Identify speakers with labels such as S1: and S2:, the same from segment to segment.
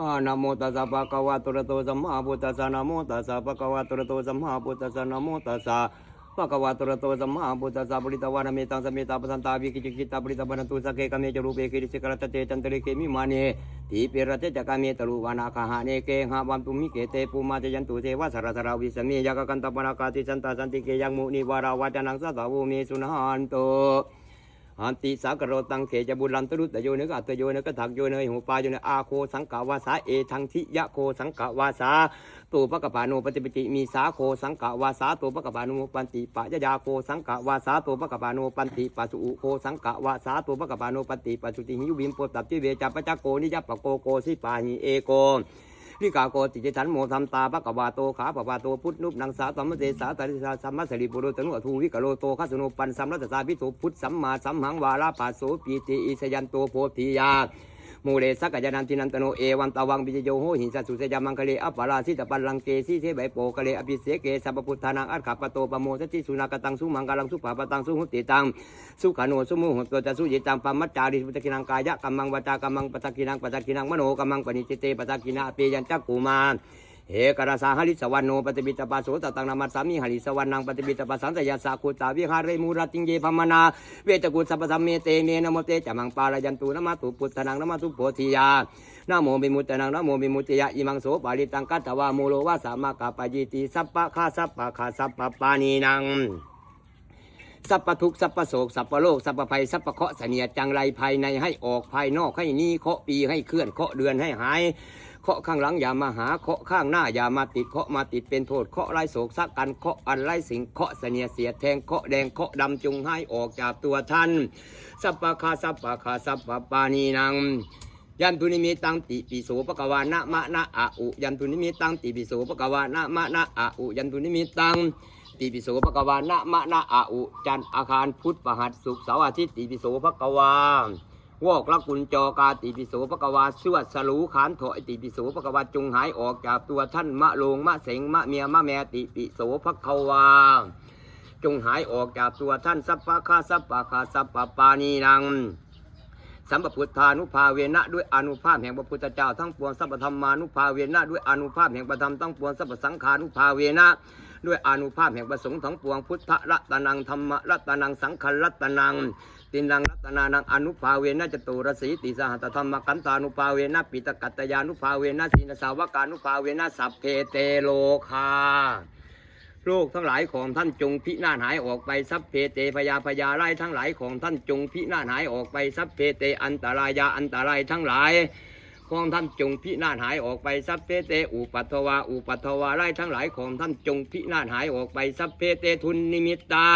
S1: อ่านะโมตัสสะภะคะวะโตระโตสัมมาพุทธัสสะนะโมตัสสะภะคะวะโตระโตสัมมาพุทธัสสะนะโมตัสสะภะคะวะโตระโตสัมมาพุทธัสสะปริตวานะเมตังสมเมตาปะสันตาวิกิจิกิตาปริตวานันตุสกเกกะเมจรูปเปกิริสิกรตเตจันตริเคมิมาเนทีปิระเตจักะเมตรูวานาคหาเนเกหะวันตุมิเกเตปุมาเจยันตุเทวะสารสราวิสเมยะกะกันตปนากาติสันตาสันติเกยังมุนิวาราวาจานังสัตตาวุเมสุนันโต อันติสากโรตังเขจะบุรันตรุตโยเนกอัตโยเนกถักโยเนหูปาโยเนอาโคสังกาวาสาเอทังทิยะโคสังกาวาสาตูปะกปานุปฏิปติมีสาโคสังกาวาสาตูปะกปานุปันติปะยะยาโคสังกาวาสาตูปะกปานุปันติปัสุอุโคสังกาวาสาตูปะกปานุปันติปัสุติหิยุบิมปตับจิเวจัปปะจักโกนิยะปะโกโกสิปาหิเอโก พิกาโกติจิตันโมธรรมตาปะกวาโตขาปะวาโตพุทธนุปนังสาสัมมเสสาตาริสาสัมมาสริปุโรตนุอทูวิกโลโตขัสนุปันสัมรัตตาพิสุพุทธสัมมาสัมหังวาลาปัสโสปีติอิสยันโตโพธิยา มูเรสักกยานันตินันตโนเอวันตวังปิจโยโหหินสัสสุเสยามังคะเลอปาราสิตปัลลังเกสีเทใบโปคะเลอภิเสเกสัพพุทธานังอัฏฐปโตปโมสติสุนากตังสุมังกลังสุปาปตังสุหุติตังสุขานุสุมุหุตัวจะสุยิตังปัมมัจจาริปุตะกินังกายะกัมมังวาจากัมมังปัตะกินังปัตะกินังมโนกัมมังปณิจิเตปัตะกินาเปยัญจักกุมาร เอกราสาหริสวรรณโนปฏิบิตปาโสตตังนามัสสามิหริสวรรณังปฏิบิตปาสันตยาสาคุตาวิหารเรมูรติงเยพมนา เวจกุสัพสัมเมเตเมนโมเตจะมังปาลยันตุนะมาตุพุทธนังนะมาตุโพธิยานะโมบิมุตตนังนะโมบิมุตติยะอิมังโสปาริตังกัตตวาโมโลวาสามากาปายิติสัพพะคาสัพพะคาสัพพะปานีนังสัพพทุกสัพพโศกสัพพโลกสัพพภัยสัพพเคาะเสนียดจังไรภายในให้ออกภายนอกให้นี้เคาะปีให้เคลื่อนเคาะเดือนให้หาย เคาะข้างหลังอย่ามาหาเคาะข้างหน้าอย่ามาติดเคาะมาติดเป็นโทษเคาะไรโศกสักกันเคาะอันไรสิ่งเคาะเสนียเสียแทงเคาะแดงเคาะดำจงให้ออกจากตัวท่านสัพพะคาสัพพะคาสัพพะปานีนังยันตุนิมิตังติปิโสปะกวานะมะนะอะอุยันตุนิมิตังติปิโสปะกวานะมะนะอะอุยันตุนิมิตังติปิโสปะกวานะมะนะอะอุจันอาคารพุทธประหัสศุกร์เสาร์อาทิตย์ติปิโสปะกวา วอกละกุญจอกาติปิโสปะกวาสวดสลูขานถอยติปิโสปะกวาจงหายออกจากตัวท่านมะโลงมะเสงมะเมียมะแม่ติปิโสปะกวาจงหายออกจากตัวท่านสัพพะคาสัพพะคาสัพพะปานีนังสัมปพุทธานุภาเวนะด้วยอนุภาพแห่งพระพุทธเจ้าทั้งปวงสัพพธรรมานุภาเวนะด้วยอนุภาพแห่งพระธรรมทั้งปวงสัพพสังขานุภาเวนะ ด้วยอนุภาพแห่งประสงค์ทั้งปวงพุทธรัตนังธรรมรัตนังสังฆรัตนังตินังรัตนานังอนุภาเวนะจตุรสีติสหัตธรรมกันตานุภาเวนะปิตกัตตยานุภาเวนะสีนสาวกานุภาเวนะสัพเพเตโลคาโรคทั้งหลายของท่านจงพินาศหายออกไปสัพเพเตพยาพยาไล่ทั้งหลายของท่านจงพินาศหายออกไปสัพเพเตอันตรายาอันตรายทั้งหลาย ของท่านจงพินาศหายออกไปสัพเพเตอุปัตถวาอุปัตถวาไล่ทั้งหลายของท่านจงพินาศหายออกไปสัพเพเตทุนนิมิตตา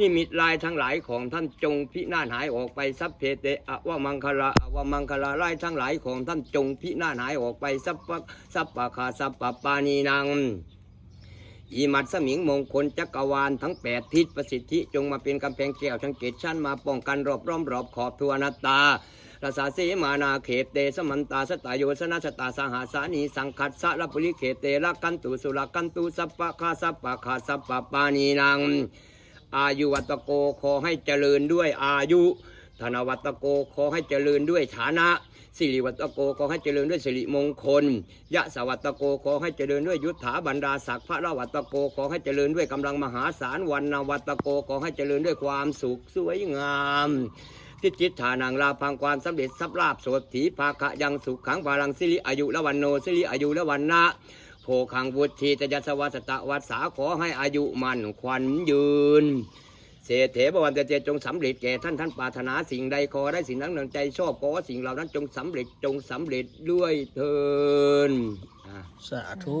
S1: นิมิตลายทั้งหลายของท่านจงพินาศหายออกไปสัพเพเตอวมังคลาอวมังคลาไลทั้งหลายของท่านจงพินาศหายออกไปสัพพสัพพะคาสัพพะปานีนังอีมัดสมิงมงคลจักรวาลทั้งแปดทิศประสิทธิจงมาเป็นกำแพงแก้วทั้งเกศชั้นมาป้องกันรอบร้อมรอบขอบทวนาตา รสาเสมานาเขตเตสมันตาสตาโยสนาสตาสหาสานีสังคัดสะละปุริเขตเตละกันตุสุละกันตุสัพปะคาสัพปะคาสัพปะปานีนังอายุวัตโกขอให้เจริญด้วยอายุ ธนวัตโกขอให้เจริญด้วยฐานะสิริวัตโกขอให้เจริญด้วยสิริมงคล ยะสวัตโกขอให้เจริญด้วยยุทธาบรรดาศักดิ์พระละวัตโกขอให้เจริญด้วยกำลังมหาศาลวันนวัตโกขอให้เจริญด้วยความสุขสวยงาม ทิจิตฐานังลาพังความสำเร็จสับลาบโสถีภาคะยังสุขขังพลังสิริอายุละวันโนสิริอายุละวันนะโภคังวุฒิตยัสวัสตะวัสสาขอให้อายุมั่นขวัญยืนเศรษฐบวันเจจงสำเร็จแก่ท่านท่านปรารถนาสิ่งใดขอได้สิ่งนั้นดังใจชอบขอสิ่งเหล่านั้นจงสำเร็จจงสำเร็จด้วยเถิน
S2: สาธุ